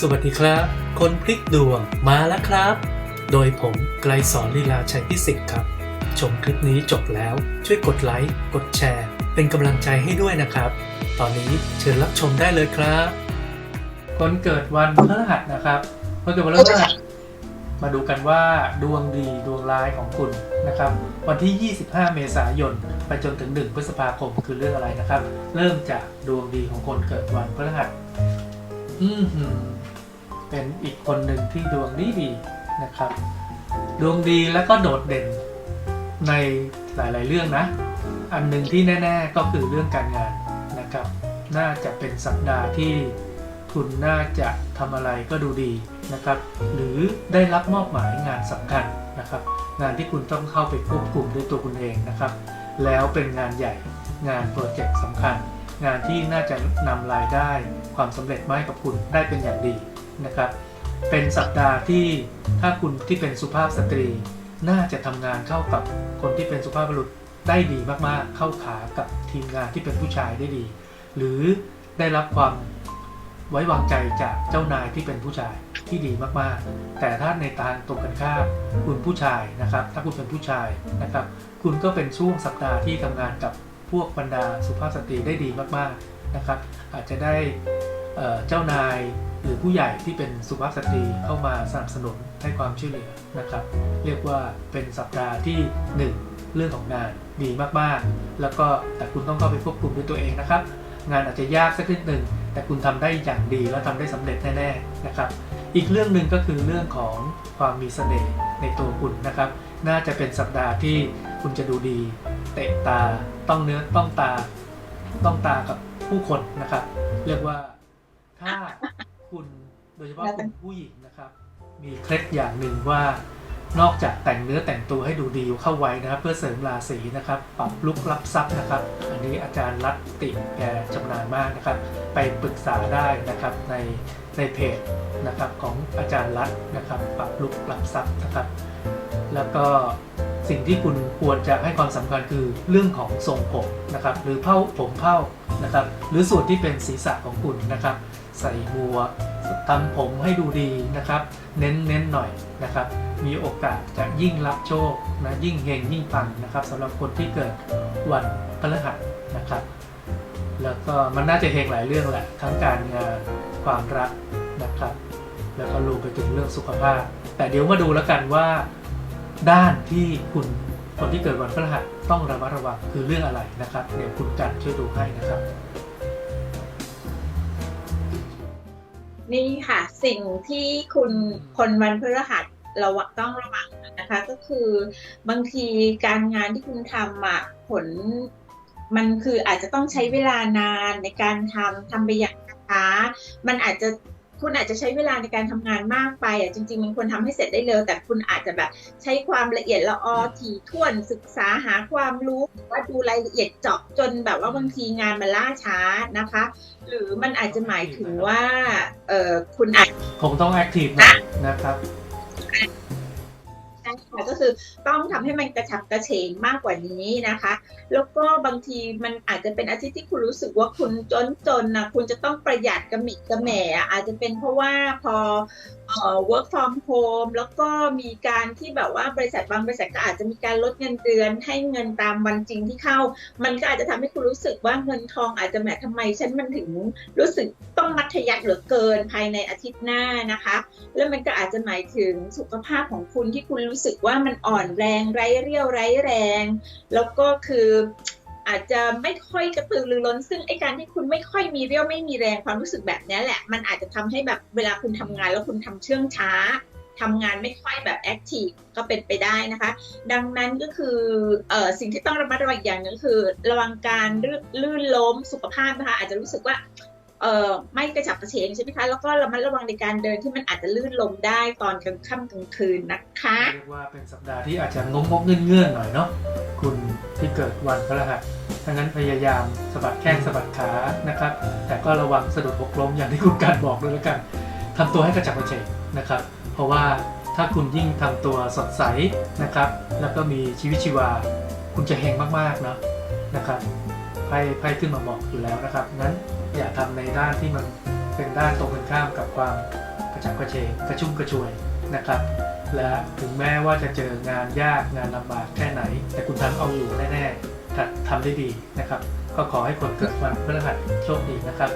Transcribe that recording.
สวัสดีครับ คนพลิกดวงมาแล้วครับ โดยผมไกลสอนลีลาชัยพิสิทธิ์ครับ ชมคลิปนี้จบแล้วช่วยกดไลค์ กดแชร์ เป็นกำลังใจให้ด้วยนะครับ ตอนนี้เชิญรับชมได้เลยครับ คนเกิดวันพฤหัสนะครับคนเกิดวันพฤหัสมาดูกันว่าดวงดีดวงร้ายของคุณนะครับ วันที่ 25 เมษายน ไปจนถึง 1 พฤษภาคมคือเรื่องอะไรนะครับ เริ่มจากดวงดีของคนเกิดวันพฤหัสอืม เป็นอีกคนหนึ่งที่ดวงดีดีนะครับ ดวงดีแล้วก็โดดเด่นในหลายๆเรื่องนะ อันหนึ่งที่แน่ ๆก็คือเรื่องการงานนะครับ น่าจะเป็นสัปดาห์ที่คุณน่าจะทำอะไรก็ดูดีนะครับ หรือได้รับมอบหมายงานสำคัญนะครับ งานที่คุณต้องเข้าไปควบคุมด้วยตัวคุณเองนะครับ แล้วเป็นงานใหญ่งานโปรเจกต์สำคัญ งานที่น่าจะนำรายได้ความสำเร็จมาให้กับคุณได้เป็นอย่างดี นะครับ เป็นสัปดาห์ที่ถ้าคุณที่เป็นสุภาพสตรี น่าจะทำงานเข้ากับคนที่เป็นสุภาพบุรุษได้ดีมากๆ เข้าขากับทีมงานที่เป็นผู้ชายได้ดี หรือได้รับความไว้วางใจจากเจ้านายที่เป็นผู้ชายที่ดีมากๆ แต่ถ้าในทางตรงกันข้ามคุณผู้ชายนะครับ ถ้าคุณเป็นผู้ชายนะครับ คุณก็เป็นช่วงสัปดาห์ที่ทำงานกับพวกบรรดาสุภาพสตรีได้ดีมากๆนะครับ อาจจะได้ เจ้านายหรือผู้ใหญ่ที่เป็นสุภาพสตรีเข้ามาสนับสนุนให้ความช่วยเหลือนะครับ เรียกว่าเป็นสัปดาห์ที่หนึ่งเรื่องของงานดีมากๆ แล้วก็แต่คุณต้องเข้าไปควบคุมด้วยตัวเองนะครับ งานอาจจะยากสักนิดหนึ่งแต่คุณทำได้อย่างดีแล้วทำได้สำเร็จแน่ๆนะครับ อีกเรื่องหนึ่งก็คือเรื่องของความมีเสน่ห์ในตัวคุณนะครับ น่าจะเป็นสัปดาห์ที่คุณจะดูดี เตะตาต้องเนื้อต้องตาต้องตากับผู้คนนะครับ เรียกว่า ถ้าคุณโดยเฉพาะคุณผู้หญิงนะครับ มีเคล็ดอย่างหนึ่งว่านอกจากแต่งเนื้อแต่งตัวให้ดูดีเข้าไว้นะครับ เพื่อเสริมราศีนะครับ ปรับลุกรับทรัพย์นะครับ อันนี้อาจารย์รัตติแกชำนาญมากนะครับ ไปปรึกษาได้นะครับในในเพจนะครับของอาจารย์รัตนะครับ ปรับลุกรับทรัพย์นะครับ แล้วก็ สิ่งที่คุณควรจะให้ความสำคัญคือเรื่องของทรงผมนะครับ หรือเผ้าผมเผ้านะครับ หรือส่วนที่เป็นศีรษะของคุณนะครับ ใส่บัวทำผมให้ดูดีนะครับ เน้นเน้นหน่อยนะครับ มีโอกาสจะยิ่งรับโชคนะยิ่งเฮงยิ่งปังนะครับสำหรับคนที่เกิดวันพฤหัสนะครับ แล้วก็มันน่าจะเฮงหลายเรื่องแหละ ทั้งการงานความรักนะครับ แล้วก็รวมไปถึงเรื่องสุขภาพ แต่เดี๋ยวมาดูแล้วกันว่า ด้านที่คุณคนที่เกิดวันพฤหัสต้องระมัดระวังคือเรื่องอะไรนะครับเดี๋ยวคุณกันช่วยดูให้นะครับ นี่ค่ะ สิ่งที่คุณคนวันพฤหัสเราต้องระวังนะคะก็คือบางทีการงานที่คุณทำอะผลมันคืออาจจะต้องใช้เวลานานในการทำทำไปอย่างช้ามันอาจจะ คุณอาจจะใช้เวลาในการทำงานมากไปอะจริงๆมันควรทำให้เสร็จได้เร็วแต่คุณอาจจะแบบใช้ความละเอียดละออถี่ถ้วนศึกษาหาความรู้ว่าดูรายละเอียดเจาะจนแบบว่าบางทีงานมันล่าช้านะคะ หรือมันอาจจะหมายถึงว่าเออคุณอาจคงต้องแอคทีฟหน่อยนะครับ ค่ะก็คือต้องทำให้มันกระฉับกระเฉงมากกว่านี้นะคะ แล้วก็บางทีมันอาจจะเป็นอาชีพที่คุณรู้สึกว่าคุณจนจนนะคุณจะต้องประหยัดกระมิดกระแหม่อาจจะเป็นเพราะว่าพอ work from home แล้วก็มีการที่แบบว่าบริษัทบางบริษัทก็อาจจะมีการลดเงินเดือน ให้เงินตามวันจริงที่เข้า มันก็อาจจะทำให้คุณรู้สึกว่าเงินทองอาจจะแหมทำไมฉันมันถึงรู้สึกต้องมัธยัสถ์เหลือเกินภายในอาทิตย์หน้านะคะ แล้วมันก็อาจจะหมายถึงสุขภาพของคุณที่คุณรู้สึกว่ามันอ่อนแรงไร้เรี่ยวไร้แรง แล้วก็คือ อาจจะไม่ค่อยกระตือรือร้น ซึ่งไอการที่คุณไม่ค่อยมีเรี่ยวไม่มีแรงความรู้สึกแบบนี้แหละ มันอาจจะทำให้แบบเวลาคุณทำงานแล้วคุณทำเชื่องช้าทำงานไม่ค่อยแบบแอคทีฟก็เป็นไปได้นะคะ ดังนั้นก็คือออสิ่งที่ต้องระมัดระวังอย่างหนึงคือ ระวังการลื่นล้มสุขภาพนะคะ อาจจะรู้สึกว่าเอ่อไม่กระฉับกระเฉงใช่ไหมคะ แล้วก็ระมัดระวังในการเดินที่มันอาจจะลื่นลมได้ตอนกลางค่ำกลางคืนนะคะเรียกว่าเป็นสัปดาห์ที่อาจจะงงง่นเงื่อนๆหน่อยเนาะคุณที่เกิดวันพฤหัส ดังนั้นพยายามสะบัดแข้งสะบัดขานะครับ แต่ก็ระวังสะดุดหกล้มอย่างที่คุณการบอกด้วยแล้วกัน ทำตัวให้กระจับกระเฉงนะครับ เพราะว่าถ้าคุณยิ่งทำตัวสดใสนะครับ แล้วก็มีชีวิตชีวา คุณจะเฮงมากๆเนาะนะครับไพ่ไพ่ขึ้นมาบอกอยู่แล้วนะครับนั้นอย่าทำในด้านที่มันเป็นด้านตรงกันข้ามกับความกระจับกระเฉงกระชุ่มกระชวยนะครับ และถึงแม้ว่าจะเจองานยากงานลำบากแค่ไหน แต่คุณทำเอาอยู่แน่ๆ ทำได้ดีนะครับ ก็ขอให้คนเกิดวันพฤหัสโชคดีนะครับ